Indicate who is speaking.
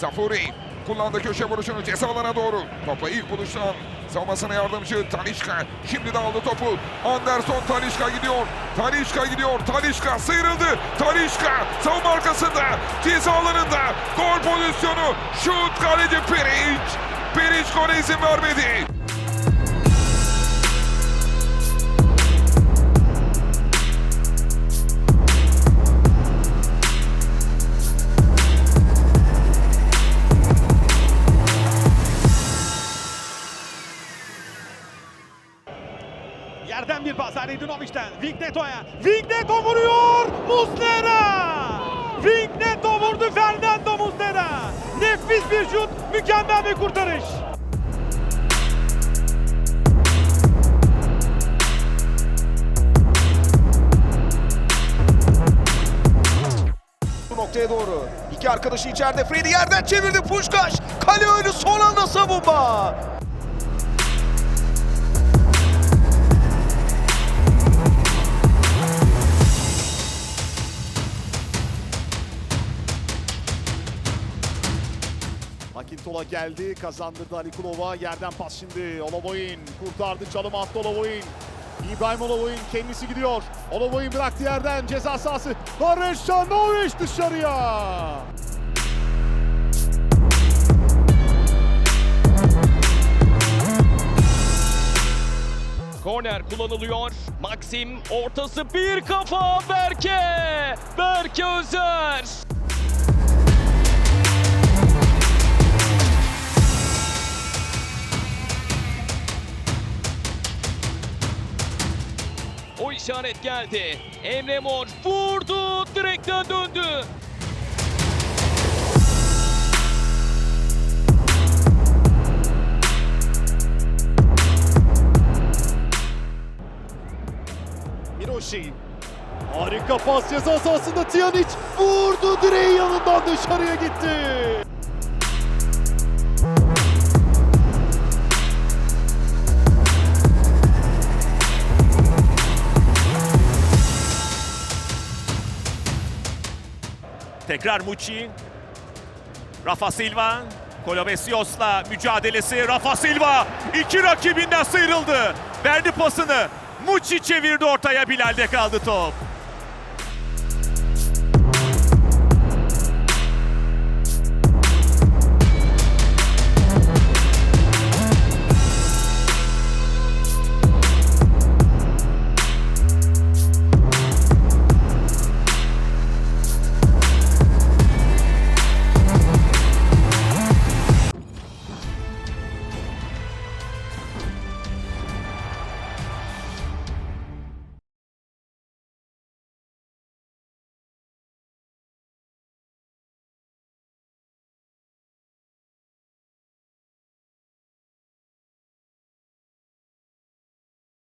Speaker 1: Tafuri kullandı köşe vuruşunu ceza doğru. Topa ilk buluştan savunmasına yardımcı Talişka. Şimdi de aldı topu. Anderson Talişka gidiyor. Talişka gidiyor. Talişka sıyrıldı. Talişka savunma arkasında. Ceza alanında. Gol pozisyonu. Şut kaleci Peric. Peric gole izin vermedi.
Speaker 2: Yerden bir pas Halidinovic'den. Vigneto'ya. Vigneto vuruyor. Muslera. Vigneto vurdu Fernando Muslera. Nefis bir şut. Mükemmel bir kurtarış.
Speaker 3: Bu noktaya doğru. İki arkadaşı içeride. Freddy yerden çevirdi. Puşkaş. Kale önü son anda savunma.
Speaker 4: Akintola geldi, kazandırdı Ali. Yerden pas şimdi. Oloboy'un kurtardı, çalım attı Oloboy'un. İbrahim Oloboy'un kendisi gidiyor. Oloboy'un bıraktı yerden ceza sahası. Barış Şanoviç dışarıya.
Speaker 5: Korner kullanılıyor. Maxim ortası bir kafa Berke. Berke Özer. İşaret geldi. Emre Mor vurdu. Direkten döndü.
Speaker 4: Miroshi. Harika pas ceza sahasında Tiyanic vurdu direğin yanından dışarıya gitti.
Speaker 6: Tekrar Mucci. Rafa Silva. Kolovesios'la mücadelesi. Rafa Silva iki rakibinden sıyrıldı. Verdi pasını. Mucci çevirdi ortaya Bilal'de kaldı top.